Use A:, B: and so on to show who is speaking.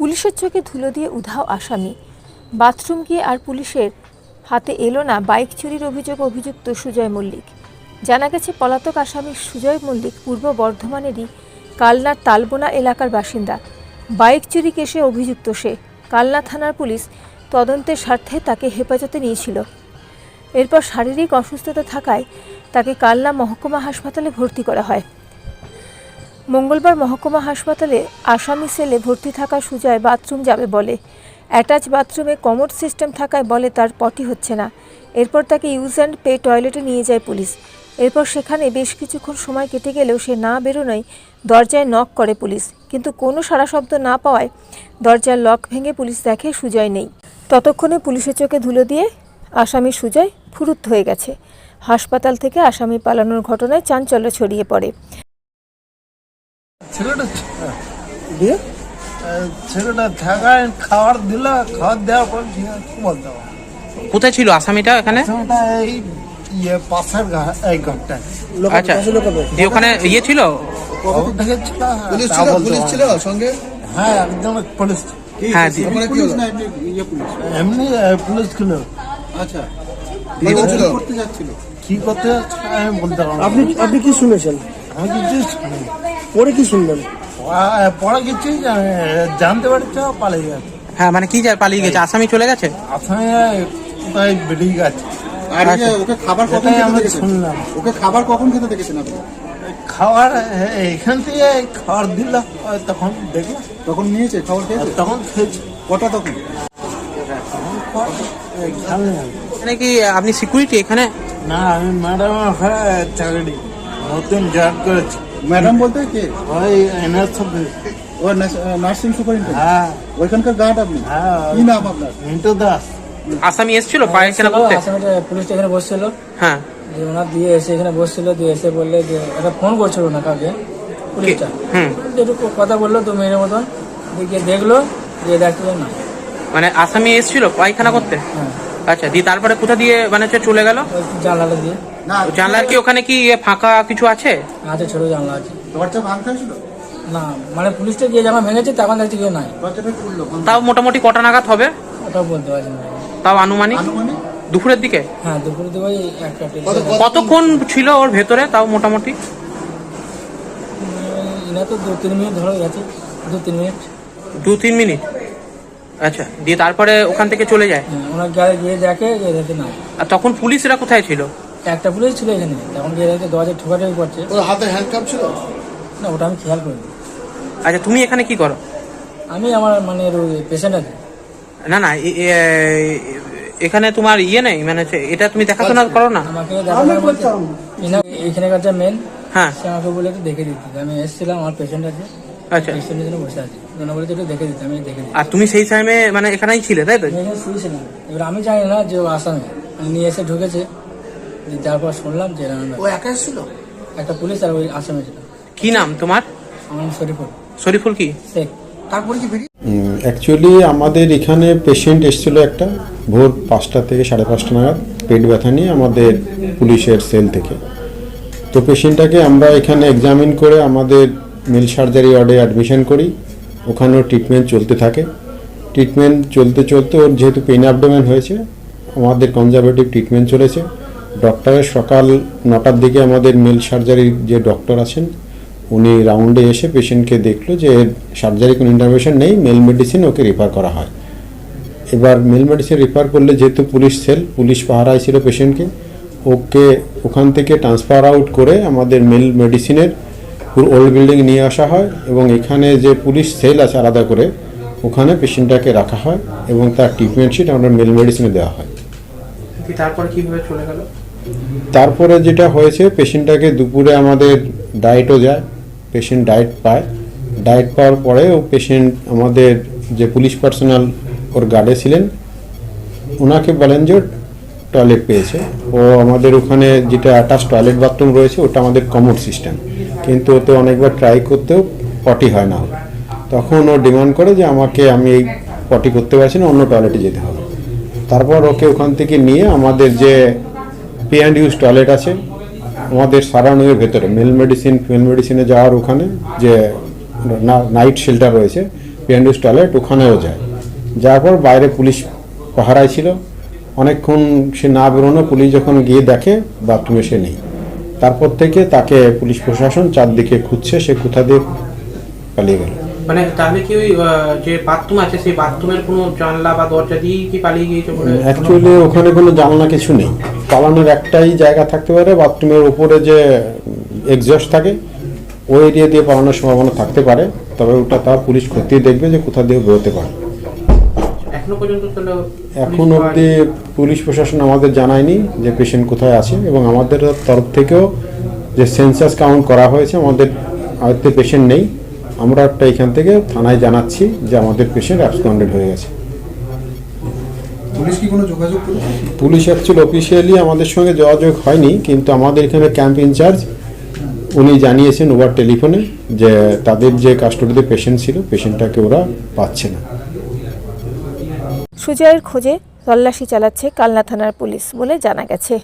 A: পুলিশের চোখে ধুলো দিয়ে উধাও আসামি। বাথরুম গিয়ে আর পুলিশের হাতে এলো না বাইক চুরির অভিযোগ অভিযুক্ত সুজয় মল্লিক। জানা গেছে পলাতক আসামি সুজয় মল্লিক পূর্ব বর্ধমানেরই কালনার তালবোনা এলাকার বাসিন্দা। বাইক চুরি কেসে অভিযুক্ত সে। কালনা থানার পুলিশ তদন্তের স্বার্থে তাকে হেফাজতে নিয়েছিল। এরপর শারীরিক অসুস্থতা থাকায় তাকে কালনা মহকুমা হাসপাতালে ভর্তি করা হয়। মঙ্গলবার মহকুমা হাসপাতালে আসামি সেলে ভর্তি থাকা সুজয় বাথরুম যাবে বলে। অ্যাটাচ বাথরুমে কমোড সিস্টেম থাকায় বলে তার পটি হচ্ছে না। এরপর তাকে ইউজ অ্যান্ড পে টয়লেটে নিয়ে যায় পুলিশ। এরপর সেখানে বেশ কিছুক্ষণ সময় কেটে গেলেও সে না বেরোনোয় দরজায় নক করে পুলিশ। কিন্তু কোনো সাড়া শব্দ না পাওয়ায় দরজার লক ভেঙে পুলিশ দেখে সুজয় নেই। ততক্ষণে পুলিশের চোখে ধুলো দিয়ে আসামি সুজয় ফুরুত হয়ে গেছে। হাসপাতাল থেকে আসামি পালানোর ঘটনায় চাঞ্চল্য ছড়িয়ে পড়ে।
B: ছেলেটা
C: দিয়ে
B: ছেলেটা থাকায় খাবার দিল খাবার দেওয়ার পর বলতে
D: কোথায় ছিল আসামিটা এখানে?
B: এই ইয়ে পাশের এই ঘরটায়।
D: আচ্ছা দিয়ে ওখানে ইয়ে ছিল?
B: হ্যাঁ,
E: পুলিশ ছিল পুলিশ ছিল সঙ্গে?
B: হ্যাঁ একজন পুলিশ।
D: হ্যাঁ দিয়ে-
E: তারপরে
B: এমনি পুলিশ ছিল।
E: আচ্ছা। কি করছিল?
B: কি করতে আমি বলতে পারব।
C: আপনি আপনি কি শুনেছেন?
B: আমি কিছু শুনিনি।
C: কি শুনলেন
B: পড়া- পড়া জানতে পারছে পালিয়ে গেছে।
D: হ্যাঁ মানে কি যায় পালিয়ে গেছে? আসামি চলে গেছে?
B: আসামে কোথায়? বেরিয়ে গেছে।
E: আর ওকে খাবার কখন খেতে
B: শুনলাম।
E: ওকে খাবার কখন খেতে দেখেছেন আপনি?
B: খাবার এখান থেকে খাবার দিল তখন দেখলাম।
E: তখন নিয়েছে খাবার খেয়েছে?
B: তখন খেয়েছি।
E: কটা তখন।
D: মানে কি আপনি সিকিউরিটি এখানে?
B: না আমি ম্যাডাম চাকরি। নতুন জয়েন করেছি
E: ম্যাডাম বলতে কে
B: ওই এনএস
E: ও নার্সিং সুপারিনটেন্ডেন্ট
B: হ্যাঁ
E: ওইখানকার গার্ড আপনি
B: হ্যাঁ
E: কি নাম আপনার
B: মিন্টু দাস
D: আসামি এসেছিল পায়খানা করতে
F: আসামিটা পুলিশটা এখানে বসছিল
D: হ্যাঁ
F: যে ওনার দিয়ে এসে এখানে বসছিল দিয়ে এসে বললে যে একটা ফোন করছিল না কাউকে পুলিশটা
D: হুম
F: একটু কথা বলল দু মিনিটের মতন দিয়ে দেখল দিয়ে দেখতে না
D: মানে আসামি এসেছিল পায়খানা করতে?
F: হ্যাঁ
D: আচ্ছা দিয়ে তারপরে কোথা দিয়ে মানে হচ্ছে চলে গেল?
F: জানলাটা দিয়ে।
E: না
D: জানলার কি ওখানে কি ফাঁকা কিছু আছে?
F: আছে ছোট জানলা আছে।
E: দরজা ভাঙতে হয়েছিল?
F: না মানে পুলিশটা যে জামা ভেঙেছে তখন দেখছি কেউ নাই।
D: তাও মোটামুটি কটা নাগাদ হবে?
F: ওটাও বলতে পারছি না।
D: তাও আনুমানিক? দুপুরের দিকে?
F: হ্যাঁ দুপুরে দেবো একটা
E: কত- কত-
D: কতক্ষণ ছিল ওর ভেতরে তাও মোটামুটি?
F: এরা তো দু তিন মিনিট ধরো গেছে দু তিন মিনিট।
D: দু তিন মিনিট? আচ্ছা দিয়ে তারপরে ওখান থেকে চলে যায়?
F: হ্যাঁ ওনার গাড়ি গিয়ে দেখে দেখে নাই
D: আর তখন পুলিশরা কোথায় ছিল?
F: একটা পুলিশ ছিল এখানে। তখন গিয়ে দেখে দরজা ঠোকাঠুকি করছে।
E: ওর হাতে হ্যান্ডকাপ ছিল?
F: না ওটা আমি খেয়াল করিনি।
D: আচ্ছা তুমি এখানে কি করো?
F: আমি আমার মানে পেশেন্ট আছে।
D: না না এখানে তোমার ইয়ে নেই? মানে এটা তুমি দেখাশোনা করো না?
F: আমাকে এনা- যা মেন
D: হ্যাঁ।
F: সে আমাকে বলে একটু দেখে দিতে। আমি এসেছিলাম আমার পেশেন্ট আছে।
D: আচ্ছা।
F: জন্য বসে আছি। একটু দেখে দিতে আমি দেখে দিই
D: আর তুমি সেই টাইমে মানে এখানেই ছিলে তাই তো?
F: আমি এখানে শুয়েছিলাম এবার আমি জানি না যে ও আসামি মানে নিয়ে এসে ঢুকেছে। দিয়ে তারপর শুনলাম যে
E: ও একা ছিল
F: একটা পুলিশ আর ওই আসামি ছিল।
D: কি নাম তোমার?
F: আমার নাম শরীফুল।
D: শরীফুল কি?
F: শেখ।
E: তারপরে কি
G: অ্যাকচুয়ালি আমাদের এখানে পেশেন্ট এসেছিল একটা ভোর পাঁচটা থেকে সাড়ে পাঁচটা নাগাদ পেট ব্যথা নিয়ে আমাদের পুলিশের সেল থেকে। তো পেশেন্টটাকে আমরা এখানে এক্সামিন করে আমাদের মিল সার্জারি ওয়ার্ডে অ্যাডমিশন করি। ওখানেও ট্রিটমেন্ট চলতে থাকে। ট্রিটমেন্ট চলতে চলতে ওর যেহেতু পেন অ্যাবডোমেন হয়েছে, আমাদের কনজারভেটিভ ট্রিটমেন্ট চলেছে। ডক্টরের সকাল নটার দিকে আমাদের মিল সার্জারির যে ডক্টর আছেন, উনি রাউন্ডে এসে পেশেন্টকে দেখল যে সার্জারি কোনো ইন্টারভেনশন নেই মেল মেডিসিন ওকে রেফার করা হয়। এবার মেল মেডিসিন রেফার করলে যেহেতু পুলিশ সেল পুলিশ পাহারায় ছিল পেশেন্টকে ওকে ওখান থেকে ট্রান্সফার আউট করে আমাদের মেল মেডিসিনের ওল্ড বিল্ডিং নিয়ে আসা হয় এবং এখানে যে পুলিশ সেল আছে আলাদা করে ওখানে পেশেন্টটাকে রাখা হয় এবং তার ট্রিটমেন্ট শিট আমরা মেল মেডিসিনে দেওয়া হয়।
D: তারপরে কীভাবে চলে গেল?
G: তারপরে যেটা হয়েছে পেশেন্টটাকে দুপুরে আমাদের ডায়েটও যায় পেশেন্ট ডায়েট পায়। ডায়েট পাওয়ার পরে ও পেশেন্ট আমাদের যে পুলিশ পার্সোনাল ওর গার্ডে ছিলেন ওনাকে বলেন যে টয়লেট পেয়েছে। ও আমাদের ওখানে যেটা অ্যাটাচ টয়লেট বাথরুম রয়েছে ওটা আমাদের কমন সিস্টেম কিন্তু ওতে অনেকবার ট্রাই করতেও পটি হয় না। তখন ও ডিমান্ড করে যে আমাকে আমি এই পটি করতে পারছি না, অন্য টয়লেটে যেতে হবে। তারপর ওকে ওখান থেকে নিয়ে আমাদের যে পে অ্যান্ড ইউজ টয়লেট আছে, আমাদের সারানুয়ের ভেতরে মেল মেডিসিন ফিমেল মেডিসিনে যাওয়ার ওখানে যে নাইট শেল্টার রয়েছে পিএনডিস টয়লেট ওখানেও যায়। যাওয়ার পর বাইরে পুলিশ পাহারায় ছিল। অনেকক্ষণ সে না বেরোনো, পুলিশ যখন গিয়ে দেখে বাথরুমে সে নেই। তারপর থেকে তাকে পুলিশ প্রশাসন চারদিকে খুঁজছে সে কোথা দিয়ে পালিয়ে গেল।
D: মানে তাহলে কি ওই যে বাথরুম আছে সেই বাথরুমের কোনো জানলা বা দরজা দিয়েই কি পালিয়ে গিয়েছে
G: অ্যাকচুয়ালি ওখানে কোনো জানলা কিছু নেই। পালানোর একটাই জায়গা থাকতে পারে বাথরুমের উপরে যে এক্সস্ট থাকে ওই এরিয়া দিয়ে পালানোর সম্ভাবনা থাকতে পারে তবে ওটা তার পুলিশ খতিয়ে দেখবে যে কোথা দিয়ে বেরোতে পারে।
D: এখনও পর্যন্ত
G: এখন
D: পুলিশ
G: অবধি পুলিশ প্রশাসন আমাদের জানায়নি যে পেশেন্ট কোথায় আছে এবং আমাদের তরফ থেকেও যে সেন্সাস কাউন্ট করা হয়েছে আমাদের আয়ত্তে পেশেন্ট নেই। আমরা একটা এখান থেকে থানায় জানাচ্ছি যে আমাদের পেশেন্ট অ্যাবসকন্ডেড হয়ে গেছে।
E: পুলিশ কি কোনো যোগাযোগ
G: পুলিশ অ্যাকচুয়ালি অফিসিয়ালি আমাদের সঙ্গে যোগাযোগ হয়নি কিন্তু আমাদের এখানে ক্যাম্প ইনচার্জ উনি জানিয়েছেন ওভার টেলিফোনে যে তাদের যে কাস্টডিতে পেশেন্ট ছিল পেশেন্টটাকে ওরা পাচ্ছে না।
A: সুজয়ের খোঁজে তল্লাশি চালাচ্ছে কালনা থানার পুলিশ বলে জানা গেছে।